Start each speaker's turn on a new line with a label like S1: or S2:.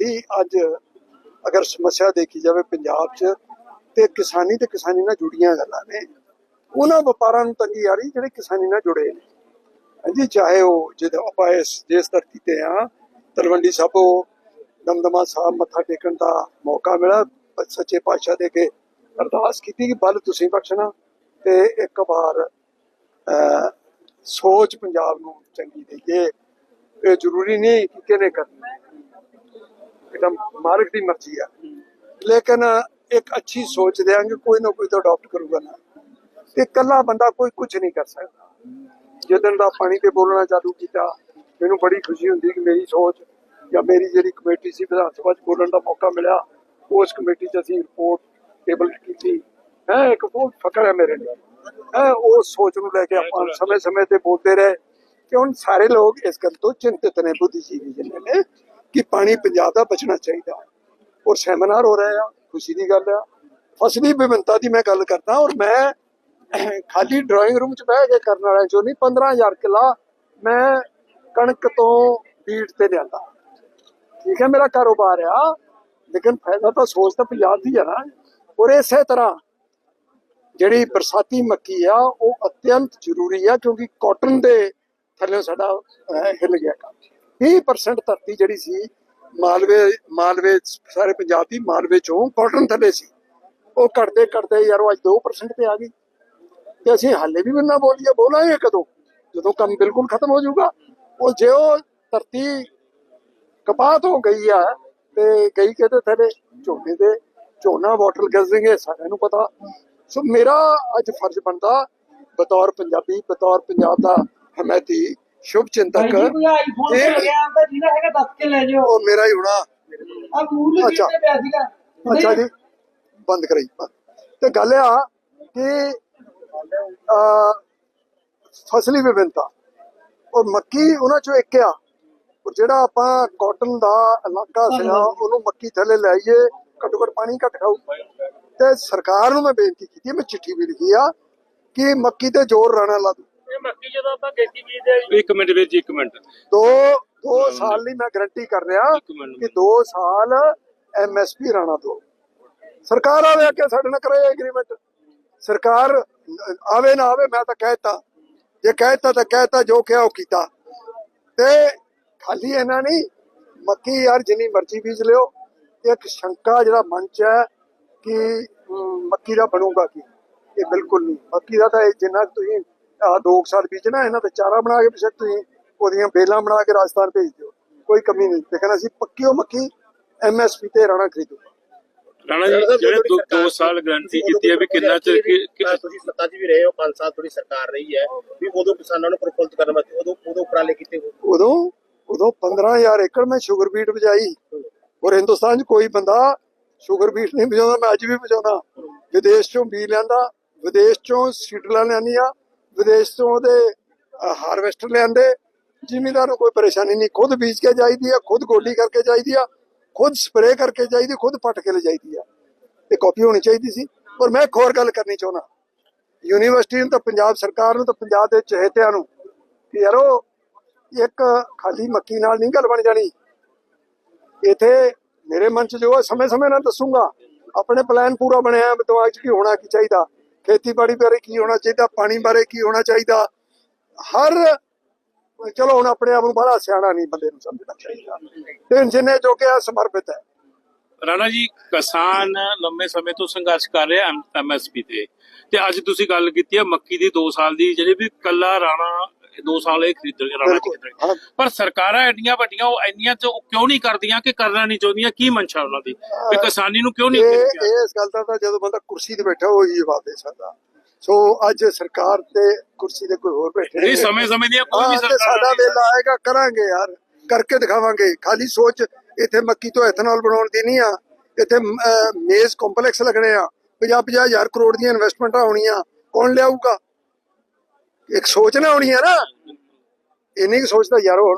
S1: ਵੱਡੀ ਅੱਜ ਅਗਰ ਸਮੱਸਿਆ ਦੇਖੀ ਜਾਵੇ ਪੰਜਾਬ 'ਚ ਤੇ ਕਿਸਾਨੀ ਤੇ ਕਿਸਾਨੀ ਨਾਲ ਜੁੜੀਆਂ ਗੱਲਾਂ ਨੇ। ਉਹਨਾਂ ਵਪਾਰਾਂ ਨੂੰ ਤੰਗੀ ਆ ਰਹੀ ਜਿਹੜੇ ਕਿਸਾਨੀ ਨਾਲ ਜੁੜੇ ਨੇ। ਹਾਂਜੀ ਚਾਹੇ ਉਹ ਜਦੋਂ ਆਪਾਂ ਇਸ ਜਿਸ ਧਰਤੀ ਤੇ ਆ ਤਲਵੰਡੀ ਸਾਬੋ ਦਮਦਮਾ ਸਾਹਿਬ ਮੱਥਾ ਟੇਕਣ ਦਾ ਮੌਕਾ ਮਿਲਿਆ ਸੱਚੇ ਪਾਤਸ਼ਾਹ ਦੇ ਕੇ ਅਰਦਾਸ ਕੀਤੀ ਕਿ ਬਲ ਤੁਸੀਂ ਬਖਸ਼ਣਾ ਤੇ ਇੱਕ ਵਾਰ ਅਹ, ਸੋਚ ਪੰਜਾਬ ਨੂੰ ਚੰਗੀ ਦੇਈਏ। ਇਹ ਜ਼ਰੂਰੀ ਨਹੀਂ ਕਿ ਕਿਹਨੇ ਕਰਨਾ। ਤਾਂ ਮਾਲਕ ਦੀ ਮਰਜ਼ੀ ਆ। ਲੇਕਿਨ ਇੱਕ ਅੱਛੀ ਸੋਚ ਦੇਾਂਗੇ ਕੋਈ ਨਾ ਕੋਈ ਤਾਂ ਅਡਾਪਟ ਕਰੂਗਾ ਨਾ। ਤੇ ਇਕੱਲਾ ਬੰਦਾ ਕੋਈ ਕੁਝ ਨਹੀਂ ਕਰ ਸਕਦਾ। ਜਦੋਂ ਦਾ ਪਾਣੀ ਤੇ ਬੋਲਣਾ ਚਾਲੂ ਕੀਤਾ ਮੈਨੂੰ ਬੜੀ ਖੁਸ਼ੀ ਹੁੰਦੀ ਕਿ ਮੇਰੀ ਸੋਚ ਜਾਂ ਮੇਰੀ ਜਿਹੜੀ ਕਮੇਟੀ ਸੀ ਵਿਧਾਨ ਸਭਾ 'ਚ ਬੋਲਣ ਦਾ ਮੌਕਾ ਮਿਲਿਆ। ਉਸ ਕਮੇਟੀ 'ਚ ਅਸੀਂ ਰਿਪੋਰਟ ਟੇਬਲ ਕੀਤੀ। ਹੈ ਇੱਕ ਬਹੁਤ ਫਕਰ ਹੈ ਮੇਰੇ ਲਈ। ਹੈ ਉਸ ਸੋਚ ਨੂੰ ਲੈ ਕੇ ਆਪਾਂ ਸਮੇਂ-ਸਮੇਂ ਤੇ ਬੋਲਦੇ ਰਹੇ ਕਿ ਹੁਣ ਸਾਰੇ ਲੋਕ ਇਸ ਗੱਲ ਤੋਂ ਚਿੰਤਿਤ ਨੇ ਬੁੱਧੀਜੀਵੀ ਜਿਹਨੇ ਨੇ। ਕਿ ਪਾਣੀ ਪੰਜਾਬ ਦਾ ਬਚਣਾ ਚਾਹੀਦਾ ਔਰ ਸੈਮੀਨਾਰ ਹੋ ਰਹੇ ਆ ਖੁਸ਼ੀ ਦੀ ਗੱਲ ਆ। ਫਸਲੀ ਵਿਭਿੰਨਤਾ ਦੀ ਮੈਂ ਗੱਲ ਕਰਦਾ ਔਰ ਮੈਂ ਖਾਲੀ ਡਰਾਇੰਗ ਰੂਮ 'ਚ ਬਹਿ ਕੇ ਕਰਨ ਵਾਲਾ ਜੋ ਨਹੀਂ 15000 ਕਿੱਲਾ ਮੈਂ ਕਣਕ ਤੋਂ ਬੀਟ ਤੇ ਲਿਆਂਦਾ। ਠੀਕ ਹੈ ਮੇਰਾ ਕਾਰੋਬਾਰ ਆ। ਲੇਕਿਨ ਫਾਇਦਾ ਤਾਂ ਸੋਚ ਤਾਂ ਪੰਜਾਬ ਦੀ ਆ ਨਾ। ਔਰ ਇਸੇ ਤਰ੍ਹਾਂ ਜਿਹੜੀ ਬਰਸਾਤੀ ਮੱਕੀ ਆ ਉਹ ਅਤਿਅੰਤ ਜ਼ਰੂਰੀ ਆ ਕਿਉਂਕਿ ਕਾਟਨ ਦੇ ਥੱਲੇ ਸਾਡਾ ਅਹ, ਹਿੱਲ ਗਿਆ ਕੰਮ। 20% ਧਰਤੀ ਜਿਹੜੀ ਸੀ, ਮਾਲਵੇ ਮਾਲਵੇ, ਸਾਰੇ ਪੰਜਾਬ ਦੀ ਮਾਲਵੇ ਚੋਂ ਕਾਟਨ ਥੱਲੇ ਸੀ। ਉਹ ਘਟਦੇ ਘਟਦੇ ਯਾਰ ਉਹ ਅੱਜ 2% ਤੇ ਆ ਗਈ। ਤੇ ਅਸੀਂ ਹਾਲੇ ਵੀ ਬੰਨਾ ਬੋਲੀਏ ਬੋਲਾਂਗੇ ਕਦੋਂ? ਜਦੋਂ ਕੰਮ ਬਿਲਕੁਲ ਖਤਮ ਹੋ ਜਾਊਗਾ। ਉਹ ਜੇ ਉਹ ਧਰਤੀ ਕਪਾਤ ਹੋ ਗਈ ਆ ਤੇ ਗਈ ਕਿਤੇ ਥੱਲੇ? ਝੋਨੇ ਦੇ। ਝੋਨਾ ਵਾਟਰ ਗੈਜ਼ਿੰਗ ਹੈ ਸਾਰਿਆਂ ਨੂੰ ਪਤਾ। ਸੋ ਮੇਰਾ ਅੱਜ ਫਰਜ਼ ਬਣਦਾ, ਬਤੌਰ ਪੰਜਾਬੀ, ਬਤੌਰ ਪੰਜਾਬ ਦਾ ਹਮਾਇਤੀ ਸ਼ੁਭ ਚਿੰਤਕ।
S2: ਜੀ ਕੋਈ ਆਈਫੋਨ
S1: ਇਹ-
S2: ਮਿਲ ਗਿਆ ਤਾਂ ਜਿਹਦਾ ਹੈਗਾ ਦੱਸ ਕੇ ਲੈ ਜਾਓ।
S1: ਉਹ ਮੇਰਾ ਹੀ ਹੋਣਾ।
S2: ਆ ਮੂਲ
S1: ਅੱਛਾ।
S2: ਕਿਤੇ ਪਿਆ ਸੀਗਾ।
S1: ਅੱਛਾ ਜੀ। ਬੰਦ ਕਰਾਈ। ਤੇ ਗੱਲ ਆ ਕਿ ਫਸਲੀ ਵਿਭਿੰਨਤਾ। ਔਰ ਮੱਕੀ ਉਹਨਾਂ ਚੋਂ ਇੱਕ ਆ। ਔਰ ਜਿਹੜਾ ਆਪਾਂ ਕਾਟਨ ਦਾ ਇਲਾਕਾ ਸੀਗਾ ਉਹਨੂੰ ਮੱਕੀ ਥੱਲੇ ਲਾਈਏ ਘੱਟੋ ਘੱਟ ਪਾਣੀ ਘੱਟ ਖਾਊ ਤੇ ਸਰਕਾਰ ਨੂੰ ਮੈਂ ਬੇਨਤੀ ਕੀਤੀ ਮੈਂ ਚਿੱਠੀ ਵੀ ਲਿਖੀ ਆ ਕਿ ਮੱਕੀ ਤੇ ਜ਼ੋਰ ਰਾਣਾ ਲਾ ਦੂ
S3: ਮੱਕੀ ਜਦੋਂ ਆਪਾਂ ਗੇਤੀ ਬੀਜਦੇ ਇੱਕ ਮਿੰਟ ਵੀਰ ਜੀ ਇੱਕ ਮਿੰਟ।
S1: ਦੋ ਦੋ ਸਾਲ ਲਈ ਮੈਂ ਗਰੰਟੀ ਕਰ ਰਿਹਾ
S3: ਇੱਕ ਮਿੰਟ।
S1: ਕਿ ਦੋ ਸਾਲ ਐਮਐਸਪੀ ਰਾਣਾ ਦੋ ਸਰਕਾਰ ਆਵੇ ਕਿ ਸਾਡੇ ਨਾਲ ਕਰੇ ਐਗਰੀਮੈਂਟ ਸਰਕਾਰ ਅਹ, ਆਵੇ ਨਾ ਆਵੇ ਮੈਂ ਤਾਂ ਕਹਿਤਾ ਜੇ ਕਹਿਤਾ ਤਾਂ ਕਹਿਤਾ ਜੋ ਕਿਹਾ ਉਹ ਕੀਤਾ। ਤੇ ਖਾਲੀ ਇਹਨਾਂ ਨਹੀਂ ਮੱਕੀ ਯਾਰ ਜਿੰਨੀ ਮਰਜ਼ੀ ਬੀਜ ਲਿਓ। ਇੱਕ ਸ਼ੰਕਾ ਜਿਹੜਾ ਮਨ ਚ ਹੈ ਕਿ ਮੱਕੀ ਦਾ ਬਣੂਗਾ ਕੀ? ਇਹ ਬਿਲਕੁਲ ਨਹੀਂ। ਮੱਕੀ ਦਾ ਤਾਂ ਇਹ ਜਿੰਨਾ ਤੁਸੀਂ ਆਹ ਦੋ ਸਾਲ ਬੀਜਣਾ ਇਹਨਾਂ ਤੇ ਚਾਰਾ ਬਣਾ ਕੇ ਪਿਛੇ ਤੁਸੀਂ ਉਹਦੀਆਂ ਬੇਲਾਂ ਬਣਾ ਕੇ ਰਾਜਸਥਾਨ ਭੇਜ ਦਿਓ ਕੋਈ ਕਮੀ ਨਹੀਂ। ਲੇਕਿਨ ਅਸੀਂ ਪੱਕੀ ਉਹ ਮੱਕੀ ਐਮਐਸਪੀ ਤੇ ਰਾਣਾ ਖਰੀਦੂ।
S3: ਰਾਣਾ ਜੀ ਜਿਹੜੇ ਦੋ- ਦੋ ਸਾਲ ਗਾਰੰਟੀ ਕੀਤੀ ਹੈ ਵੀ ਕਿੰਨਾ ਚਿਰ
S4: ਤੁਸੀਂ ਸੱਤਾ 'ਚ ਵੀ ਰਹੇ ਹੋ 5 ਸਾਲ ਤੁਹਾਡੀ ਸਰਕਾਰ ਰਹੀ ਹੈ ਵੀ ਉਦੋਂ ਕਿਸਾਨਾਂ ਨੂੰ ਪ੍ਰਫੁੱਲਤ ਕਰਨ ਵਾਸਤੇ ਉਦੋਂ ਉਦੋਂ ਉਪਰਾਲੇ ਕੀਤੇ
S1: ਉਦੋਂ ਉਦੋਂ 15000 ਏਕੜ ਮੈਂ ਸ਼ੂਗਰ ਬੀਟ ਬਜਾਈ ਔਰ ਹਿੰਦੁਸਤਾਨ 'ਚ ਕੋਈ ਬੰਦਾ ਸ਼ੂਗਰ ਬੀਟ ਨਹੀਂ ਬਜਾਉਂਦਾ ਮੈਂ ਅੱਜ ਵੀ ਬਜਾਉਂਦਾ ਵਿਦੇਸ਼ 'ਚੋਂ ਬੀ ਲਿਆਂਦਾ ਵਿਦੇਸ਼ 'ਚੋਂ ਸੀਡਲਾਂ ਲਿਆਂਦੀਆਂ ਵਿਦੇਸ਼ ਤੋਂ ਉਹਦੇ ਹਾਰਵੈਸਟਰ ਲਿਆਂਦੇ। ਜ਼ਿਮੀਦਾਰ ਨੂੰ ਕੋਈ ਪਰੇਸ਼ਾਨੀ ਨਹੀਂ, ਖੁਦ ਬੀਜ ਕੇ ਜਾਈਦੀ ਆ, ਖੁਦ ਗੋਲੀ ਕਰਕੇ ਜਾਈਦੀ ਆ, ਖੁਦ ਸਪਰੇਅ ਕਰਕੇ ਜਾਈਦੀ, ਖੁਦ ਪੱਟ ਕੇ ਲਿਜਾਈਦੀ ਆ। ਇਹ ਕਾਪੀ ਹੋਣੀ ਚਾਹੀਦੀ ਸੀ। ਪਰ ਮੈਂ ਇੱਕ ਹੋਰ ਗੱਲ ਕਰਨੀ ਚਾਹੁੰਦਾ। ਯੂਨੀਵਰਸਿਟੀ ਨੂੰ ਤਾਂ ਪੰਜਾਬ ਸਰਕਾਰ ਨੂੰ ਤਾਂ ਪੰਜਾਬ ਦੇ ਚਹੇਤਿਆਂ ਨੂੰ ਕਿ ਯਾਰੋ ਇੱਕ ਖਾਲੀ ਮੱਕੀ ਨਾਲ ਨਹੀਂ ਗੱਲ ਬਣ ਜਾਣੀ। ਇਥੇ ਮੇਰੇ ਮਨ ਚ ਜੋ ਸਮੇਂ ਸਮੇਂ ਨਾਲ ਦੱਸੂਗਾ। ਆਪਣੇ ਪਲਾਨ ਪੂਰਾ ਬਣਿਆ, ਦਿਮਾਗ ਚ ਕੀ ਹੋਣਾ, ਕੀ ਚਾਹੀਦਾ। ਖੇਤੀਬਾੜੀ ਬਾਰੇ ਕੀ ਹੋਣਾ ਚਾਹੀਦਾ, ਪਾਣੀ ਬਾਰੇ ਕੀ ਹੋਣਾ ਚਾਹੀਦਾ? ਹਰ, ਚਲੋ ਹੁਣ ਆਪਣੇ ਆਪ ਨੂੰ ਬੜਾ ਸਿਆਣਾ ਨਹੀਂ ਬੰਦੇ ਨੂੰ ਸਮਝਣਾ ਚਾਹੀਦਾ। ਤੇ ਜਿੰਨੇ ਜੋ ਕਿ ਆ ਸਮਰਪਿਤ ਹੈ।
S3: ਰਾਣਾ ਜੀ, ਕਿਸਾਨ ਲੰਮੇ ਸਮੇਂ ਤੋਂ ਸੰਘਰਸ਼ ਕਰ ਰਿਹਾ ਐਮਐਸਪੀ ਤੇ। ਤੇ ਅੱਜ ਤੁਸੀਂ ਗੱਲ ਕੀਤੀ ਹੈ ਮੱਕੀ ਦੀ 2 ਸਾਲ ਦੀ, ਜਿਹੜੀ ਵੀ ਕੱਲਾ ਰਾਣਾ 2 ਸਾਲ ਇਹ ਖਰੀਦਣਗੇ ਰਾਣਾ ਜੀ। ਖਰੀਦਣਗੇ। ਪਰ ਸਰਕਾਰਾਂ ਐਡੀਆਂ ਵੱਡੀਆਂ ਉਹ ਇੰਨੀਆਂ ਚ ਉਹ ਕਿਉਂ ਨਹੀਂ ਕਰਦੀਆਂ ਕਿ ਕਰਨਾ ਨਹੀਂ ਚਾਹੁੰਦੀਆਂ ਕੀ ਮਨਸ਼ਾ ਉਹਨਾਂ ਦੀ? ਵੀ ਕਿਸਾਨੀ ਨੂੰ ਕਿਉਂ ਨਹੀਂ
S1: ਇਹ ਇਸ ਗੱਲ ਦਾ ਤਾਂ ਜਦੋਂ ਬੰਦਾ ਕੁਰਸੀ ਤੇ ਬੈਠਾ ਉਹ ਹੀ ਜਵਾਬ ਦੇ ਸਕਦਾ। ਸੋ ਅੱਜ ਸਰਕਾਰ ਤੇ ਕੁਰਸੀ ਤੇ ਕੋਈ ਹੋਰ ਬੈਠੇ
S3: ਨਹੀਂ ਸਮੇਂ ਸਮੇਂ ਦੀਆਂ ਕੋਈ ਵੀ ਸਰਕਾਰ
S1: ਸਾਡਾ ਵੇਲਾ ਆਏਗਾ ਕਰਾਂਗੇ ਯਾਰ ਕਰਕੇ ਦਿਖਾਵਾਂਗੇ। ਖਾਲੀ ਸੋਚ ਇੱਥੇ ਮੱਕੀ ਤੋਂ ਐਥਨੋਲ ਬਣਾਉਣ ਦੀ ਨਹੀਂ ਆ। ਇੱਥੇ ਮੇਜ਼ ਕੰਪਲੈਕਸ ਲੱਗਣੇ ਆ। 50 ਹਜ਼ਾਰ ਕਰੋੜ ਦੀਆਂ ਇਨਵੈਸਟਮੈਂਟਾਂ ਹੋਣੀਆਂ। ਕੌਣ ਲਿਆਊਗਾ? ਇੱਕ ਸੋਚ ਨਾ ਹੋਣੀ ਹੈ ਨਾ। ਇੰਨੀ ਕੁ ਸੋਚ ਤਾਂ ਯਾਰੋ